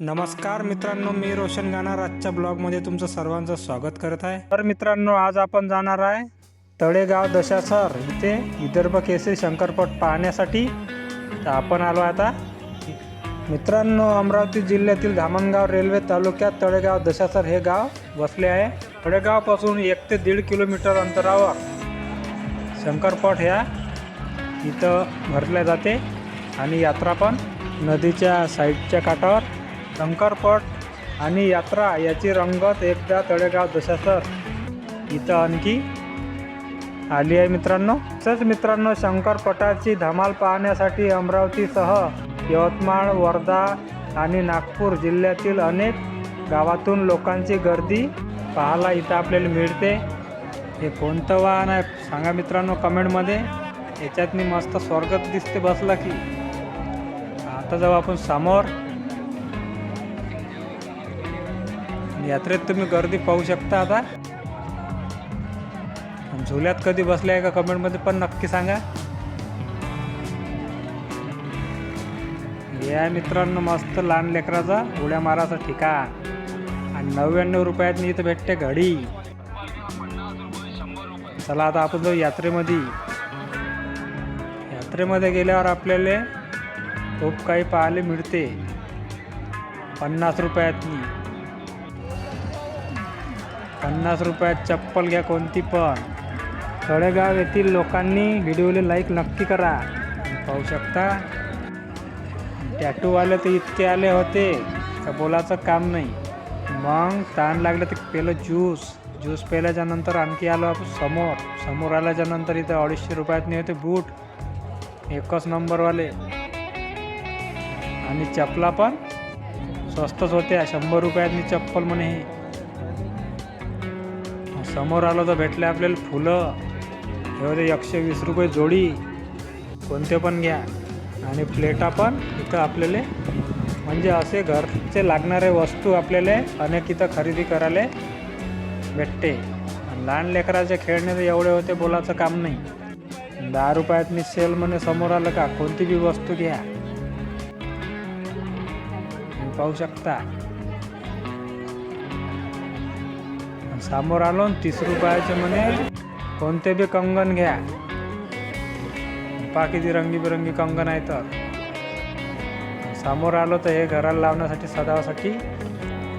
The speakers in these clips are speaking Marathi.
नमस्कार मित्रांनो मी रोशन गाणार. आजच्या ब्लॉगमध्ये तुमचं सर्वांचं स्वागत करत आहे. तर मित्रांनो आज आपण जाणार आहे तळेगाव दशासर इथे विदर्भ केसरी शंकरपट पाहण्यासाठी. तर आपण आलो आता. मित्रांनो अमरावती जिल्ह्यातील धामणगाव रेल्वे तालुक्यात तळेगाव दशासर हे गाव वसले आहे. तळेगावपासून एक ते दीड किलोमीटर अंतरावर शंकरपट ह्या इथं भरल्या जाते. आणि यात्रा पण नदीच्या साईडच्या काठावर. शंकरपट आणि यात्रा याची रंगत एकदा तळेगाव दशासर इथं आणखी आली आहे मित्रांनो. तसंच मित्रांनो शंकरपटाची धमाल पाहण्यासाठी अमरावतीसह यवतमाळ वर्धा आणि नागपूर जिल्ह्यातील अनेक गावातून लोकांची गर्दी पाहायला इथं आपल्याला मिळते. हे कोणतं वाहन आहे सांगा मित्रांनो कमेंटमध्ये. याच्यात मी मस्त स्वर्गत दिसते बसला की. आता जाऊ आपण समोर. यात्रेत तुम्ही गर्दी पाहू शकता आता. झुल्यात कधी बसले आहे का कमेंटमध्ये पण नक्की सांगा. या मित्रांनो मस्त लहान लेकराचा उड्या मारायचं ठिकाण. आणि नव्याण्णव रुपयात इथं भेटते घडी. चला आता आपण जाऊ यात्रेमध्ये. यात्रेमध्ये गेल्यावर आपल्याला खूप काही पाहायला मिळते. पन्नास रुपयातनी. पन्नास रुपयात चप्पल घ्या कोणती पण. तळेगाव येथील लोकांनी व्हिडिओला लाईक नक्की करा. पाहू शकता? टॅटूवाले तर इतके आले होते का बोलायचं काम नाही. मग ताण लागलं तर पेलं ज्यूस ज्यूस प्यायल्याच्यानंतर आणखी आलो आपण समोर. समोर आल्याच्यानंतर इथं अडीचशे रुपयातनी होते बूट एकच नंबरवाले. आणि चपला पण स्वस्तच होत्या. शंभर रुपयातनी चप्पल म्हणे हे. समोर आलो तर भेटले आपल्याला फुलं. हे होते एकशे वीस रुपये जोडी. कोणते पण घ्या. आणि प्लेटा पण इथं आपल्याला म्हणजे असे घरचे लागणारे वस्तू आपल्याला अनेक इथं खरेदी करायला भेटते. लहान लेकराचे खेळणे तर एवढे होते बोलायचं काम नाही. दहा रुपयात मी सेल म्हणे समोर आलं का? कोणती बी वस्तू घ्या. पाहू शकता. समोर आलो न तीस रुपयाचे म्हणे कोणते बी कंगन घ्या. बाकीची रंगीबिरंगी कंगन आहे तर. समोर आलो तर हे घराला लावण्यासाठी सदावासाठी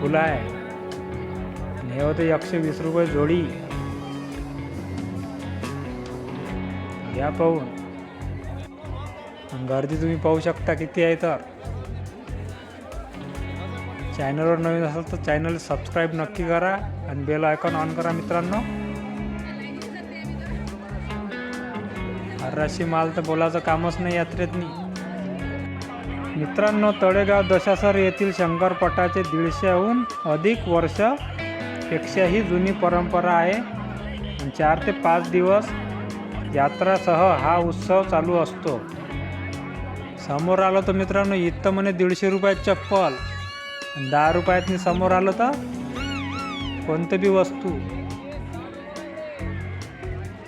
फुलं आहे. हे होते एकशे वीस रुपये जोडी. घ्या पाहून. गर्दी तुम्ही पाहू शकता किती आहे तर. चॅनलवर नवीन असेल तर चॅनल सबस्क्राईब नक्की करा आणि बेल आयकॉन ऑन करा मित्रांनो. हराशी माल तर बोलायचं कामच नाही यात्रेतनी. मित्रांनो तळेगाव दशासर येथील शंकरपटाचे दीडशेहून अधिक वर्ष पेक्षाही जुनी परंपरा आहे. आणि चार ते पाच दिवस यात्रासह हा उत्सव चालू असतो. समोर आलो तर मित्रांनो इथं म्हणे दीडशे रुपयात चप्पल. दहा दहा रुपयातनी समोर आलं तर कोणतं बी वस्तू.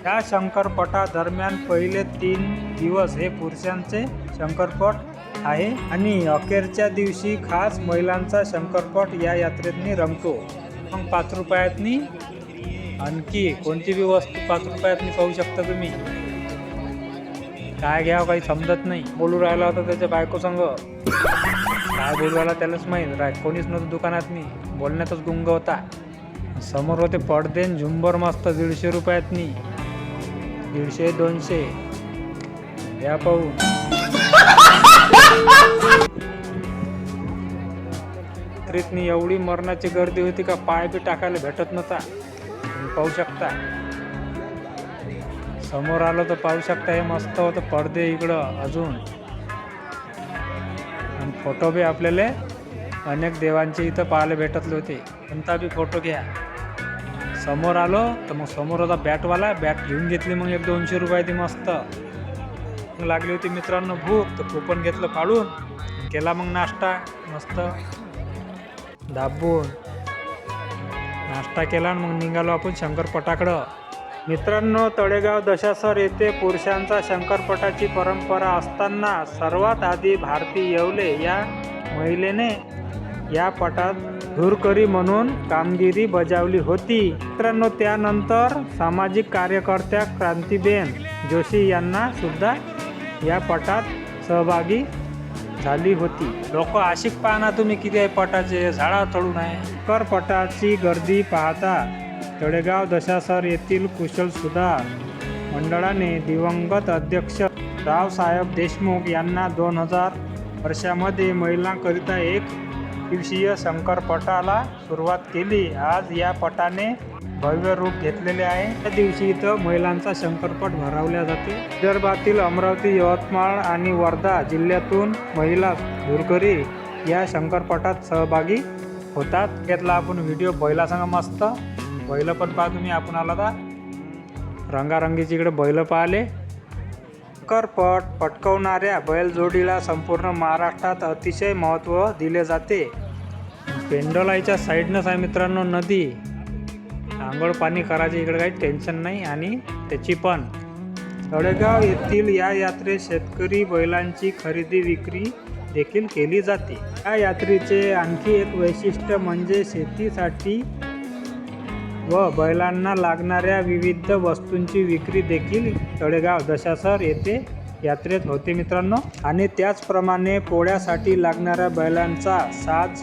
या शंकरपटा दरम्यान पहिले तीन दिवस हे पुरुषांचे शंकरपट आहे आणि अखेरच्या दिवशी खास महिलांचा शंकरपट या यात्रेतनी रंगतो. मग पाच रुपयातनी आणखी कोणती बी वस्तू पाच रुपयातनी पाहू शकता तुम्ही. काय घ्यावं काही समजत नाही. बोलू राहिला होता त्याच्या बायको संग. काय बोलवायला त्यालाच माहीत. राय कोणीच नव्हतं दुकानात मी. बोलण्यातच गुंग होता. समोर होते पडदे झुंबर मस्त दीडशे रुपयातनी. दीडशे दोनशे. या पाहू. यात्रेतनी एवढी मरणाची गर्दी होती का पाय बी टाकायला भेटत नव्हता. पाहू शकता. समोर आलो तर पाहू शकता हे मस्त होतं पडदे इकडं अजून. फोटो बी आपल्याला अनेक देवांचे इथं पाहायला भेटतले होते. कोणता बी फोटो घ्या. समोर आलो तर मग समोर होता बॅटवाला. बॅट घेऊन घेतली मग एक दोनशे रुपये ती मस्त. मग लागली होती मित्रांनो भूक तर कुपन घेतलं फाडून. केला मग नाश्ता मस्त. दाबून. नाश्ता केला आणि मग निघालो आपण शंकरपटाकडं. मित्रांनो तळेगाव दशासर येथे पुरुषांचा शंकरपटाची परंपरा असताना सर्वात आधी भारती येवले या महिलेने या पटात धुरकरी म्हणून कामगिरी बजावली होती. मित्रांनो त्यानंतर सामाजिक कार्यकर्त्या क्रांतीबेन जोशी यांना सुद्धा या पटात सहभागी झाली होती. लोक आशिक पाहना तुम्ही किती आहे पटाचे झाडा चढून आहे. कर पटाची गर्दी पाहता तळेगाव दशासर येथील कुशल सुधार मंडळाने दिवंगत अध्यक्ष रावसाहेब देशमुख यांना दोन हजार वर्षामध्ये महिलांकरिता एक दिवसीय शंकरपटाला सुरुवात केली. आज या पटाने भव्य रूप घेतलेले आहे. त्या दिवशी इथं महिलांचा शंकरपट भरवल्या जाते. विदर्भातील अमरावती यवतमाळ आणि वर्धा जिल्ह्यातून महिला धुरकरी या शंकरपटात सहभागी होतात. घेतला आपण व्हिडिओ बैलासंग मस्त. बैल पण पहा तुम्ही आपण आला तर रंगारंगीची इकडे बैल पाहिले. करपट पटकवणाऱ्या बैलजोडीला संपूर्ण महाराष्ट्रात अतिशय महत्त्व दिले जाते. पेंडोलाईच्या साईडनंच आहे मित्रांनो नदी. आंघोळ पाणी करायचे इकडे काही टेन्शन नाही आणि त्याची पण. तळेगाव येथील या यात्रेत शेतकरी बैलांची खरेदी विक्री देखील केली जाते. या यात्रेचे आणखी एक वैशिष्ट्य म्हणजे शेतीसाठी व बैलांना लागणाऱ्या विविध वस्तूंची विक्री देखील तळेगाव दशासर येथे यात्रेत होते मित्रांनो. आणि त्याचप्रमाणे पोळ्यासाठी लागणाऱ्या बैलांचा साज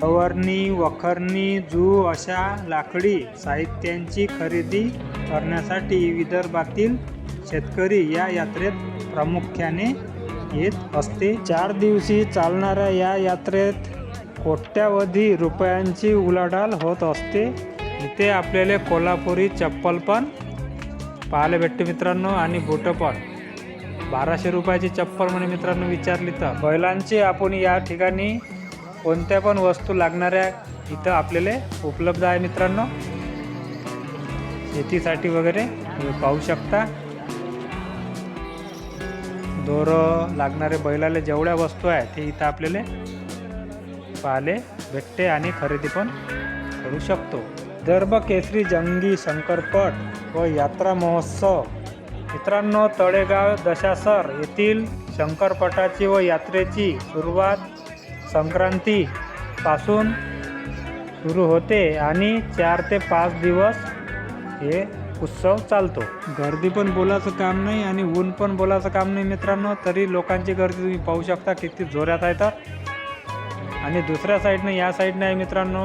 फवारणी वखरणी जू अशा लाकडी साहित्यांची खरेदी करण्यासाठी विदर्भातील शेतकरी या यात्रेत प्रामुख्याने येत असते. चार दिवशी चालणाऱ्या या यात्रेत कोट्यावधी रुपयांची उलाढाल होत असते. इथे आपल्याला कोल्हापुरी चप्पल पण पाहायला भेटते मित्रांनो आणि बुटं पण. बाराशे रुपयाची चप्पल म्हणे मित्रांनो विचारली तर. बैलांची आपण या ठिकाणी कोणत्या पण वस्तू लागणाऱ्या इथं आपल्याला उपलब्ध आहे मित्रांनो. शेतीसाठी वगैरे पाहू शकता. दोरं लागणारे बैलाला जेवढ्या वस्तू आहे ते इथं आपल्याला पाहायला भेटते आणि खरेदी पण करू शकतो. विदर्भ केसरी जंगी शंकरपट व यात्रा महोत्सव. मित्रांनो तळेगाव दशासर येथील शंकरपटाची व यात्रेची सुरुवात संक्रांतीपासून सुरू होते आणि चार ते पाच दिवस हे उत्सव चालतो. गर्दी पण बोलायचं काम नाही आणि ऊन पण बोलायचं काम नाही मित्रांनो तरी लोकांची गर्दी तुम्ही पाहू शकता किती जोरात आहे तर. आणि दुसऱ्या साईडनं या साईडनं आहे मित्रांनो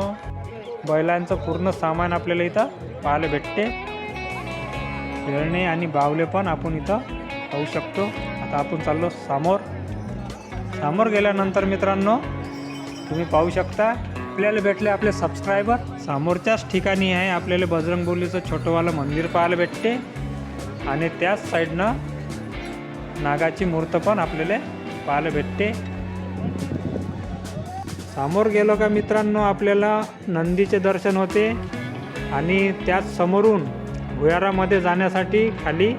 बैलांचं पूर्ण सामान आपल्याला इथं पाहायला भेटते. खेळणे आणि बावले पण आपण इथं पाहू शकतो. आता आपण चाललो समोर. समोर गेल्यानंतर मित्रांनो तुम्ही पाहू शकता आपल्याला भेटले आपले सबस्क्रायबर समोरच्याच ठिकाणी आहे आपल्याला बजरंगबोलीचं छोटंवालं मंदिर पाहायला भेटते. आणि त्याच साईडनं नागाची मूर्त पण आपल्याला पाहायला भेटते. समोर गेलो का मित्रांनो आपल्याला नंदीचे दर्शन होते. आणि त्याच समोरून भुयारामध्ये जाण्यासाठी खाली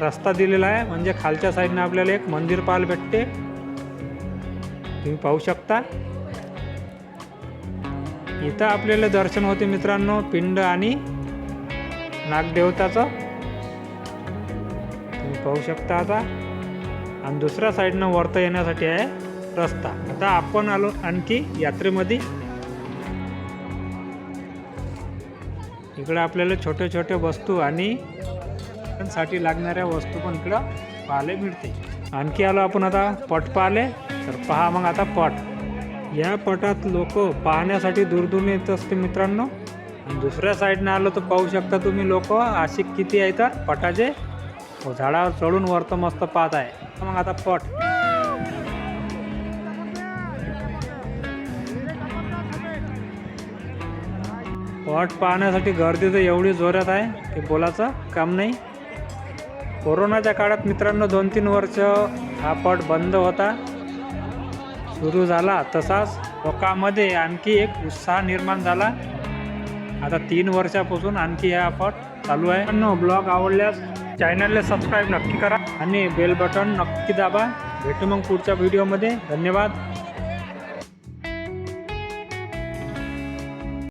रस्ता दिलेला आहे. म्हणजे खालच्या साईडनं आपल्याला एक मंदिर पाहायला भेटते. तुम्ही पाहू शकता. इथं आपल्याला दर्शन होते मित्रांनो पिंड आणि नागदेवताचं. तुम्ही पाहू शकता आता. आणि दुसऱ्या साईडनं वरतं येण्यासाठी आहे. रस्ता आता आपण आलो आणखी यात्रेमध्ये. इकडं आपल्याला छोटे छोटे वस्तू आणि साठी लागणाऱ्या वस्तू पण इकडं पाहायला मिळते. आणखी आलो आपण आता पट पाहिले तर पहा मग आता पट. या पटात लोक पाहण्यासाठी दूरदूर येत असते मित्रांनो. आणि दुसऱ्या साईडनं आलो तर पाहू शकता तुम्ही लोक आशिक किती आहे तर पटाचे. हो, झाडावर चढून वरतं मस्त पाहत आहे. मग आता पट. वाट पाहण्यासाठी गर्दी तर एवढी जोरात आहे की बोलायचं काम नाही. कोरोनाच्या काळात मित्रांनो दोन तीन वर्ष हा पट बंद होता. सुरू झाला तसाच लोकांमध्ये आणखी एक उत्साह निर्माण झाला. आता तीन वर्षापासून आणखी हा पट चालू आहे. पण ब्लॉग आवडल्यास चॅनलला सबस्क्राईब नक्की करा आणि बेल बटन नक्की दाबा. भेटू मग पुढच्या व्हिडिओमध्ये धन्यवाद.